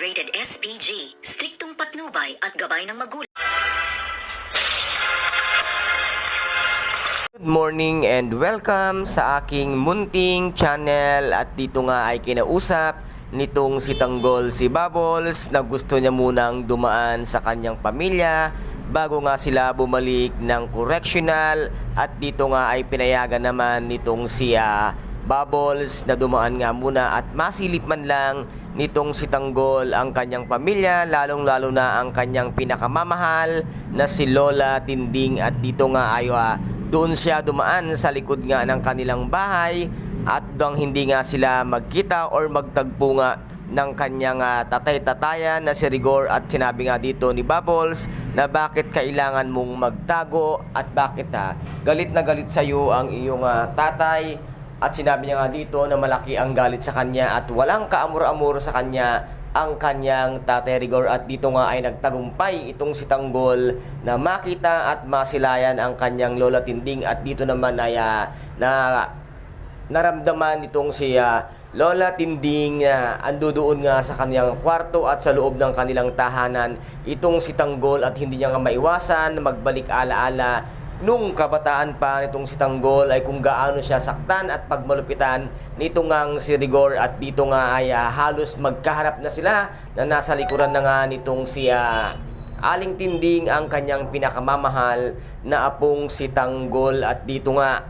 rated SPG, striktong patnubay at gabay ng magulang. Good morning and welcome sa aking munting channel at dito nga ay kinausap nitong si Tanggol si Bubbles na gusto niya munang dumaan sa kanyang pamilya bago nga sila bumalik ng correctional at dito nga ay pinayagan naman nitong si ah, Bubbles na dumaan nga muna at masilip man lang nitong si Tanggol ang kanyang pamilya lalong lalo na ang kanyang pinakamamahal na si Lola Tinding. At dito nga ay ah, doon siya dumaan sa likod nga ng kanilang bahay at dang hindi nga sila magkita or magtagpo nga ng kanyang ah, tatay-tatayan na si Rigor. At sinabi nga dito ni Bubbles na bakit kailangan mong magtago at bakit ha, galit na galit sa iyo ang iyong ah, tatay at sinabi niya nga dito na malaki ang galit sa kanya at walang kaamor-amor sa kanya ang kanyang Tate Rigor. At dito nga ay nagtagumpay itong si Tanggol na makita at masilayan ang kanyang Lola Tinding. At dito naman ay ah, na naramdaman nitong si ah, Lola Tinding na ando doon nga sa kanyang kwarto at sa loob ng kanilang tahanan itong si Tanggol. At hindi niya nga maiwasan magbalik alaala nung kabataan pa nitong si Tanggol ay kung gaano siya saktan at pagmalupitan nito ngang si Rigor at dito nga ay ah, halos magkaharap na sila na nasa likuran na nga nitong si ah, Aling Tinding ang kanyang pinakamamahal na apong si Tanggol at dito nga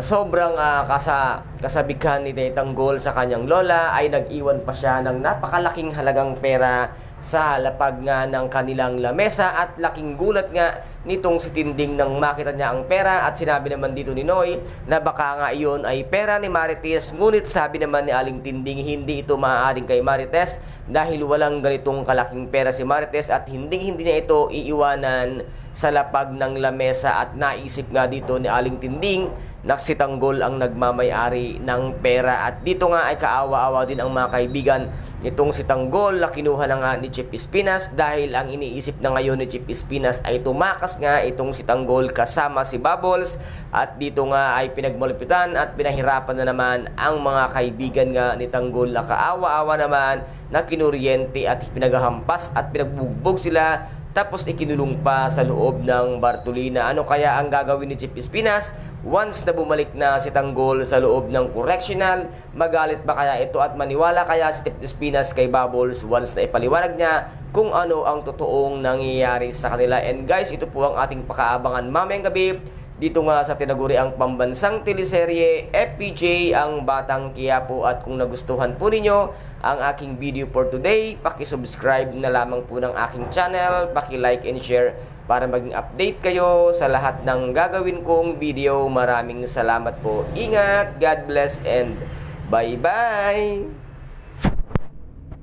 sobrang ah, kasa, kasabikan ni Tanggol sa kanyang lola ay nag-iwan pa siya ng napakalaking halagang pera sa lapag nga ng kanilang lamesa at laking gulat nga nitong si Tinding nang makita niya ang pera at sinabi naman dito ni Noy na baka nga iyon ay pera ni Marites. Ngunit sabi naman ni Aling Tinding hindi ito maaaring kay Marites dahil walang ganitong kalaking pera si Marites at hindi hindi niya ito iiwanan sa lapag ng lamesa. At naisip nga dito ni Aling Tinding na si Tanggol ang nagmamayari ng pera. At dito nga ay kaawa-awa din ang mga kaibigan Itong si Tanggol na kinuha na nga ni Chip Espinas dahil ang iniisip na ngayon ni Chip Espinas ay tumakas nga itong si Tanggol kasama si Bubbles. At dito nga ay pinagmalupitan at pinahirapan na naman ang mga kaibigan nga ni Tanggol. Na kaawa-awa naman na kinuryente at pinagahampas at pinagbugbog sila tapos ikinulong pa sa loob ng Bartolina. Ano kaya ang gagawin ni Chip Espinas once na bumalik na si Tanggol sa loob ng correctional? Magalit ba kaya ito at maniwala kaya si Chip Espinas kay Bubbles once na ipaliwanag niya kung ano ang totoong nangyayari sa kanila? And guys, ito po ang ating pakaabangan mamayang gabi dito nga sa tinaguri ang pambansang teleserye FPJ ang Batang Quiapo at kung nagustuhan po ninyo ang aking video for today, paki-subscribe na lamang po ng aking channel, paki-like and share para maging update kayo sa lahat ng gagawin kong video. Maraming salamat po. Ingat, God bless and bye-bye!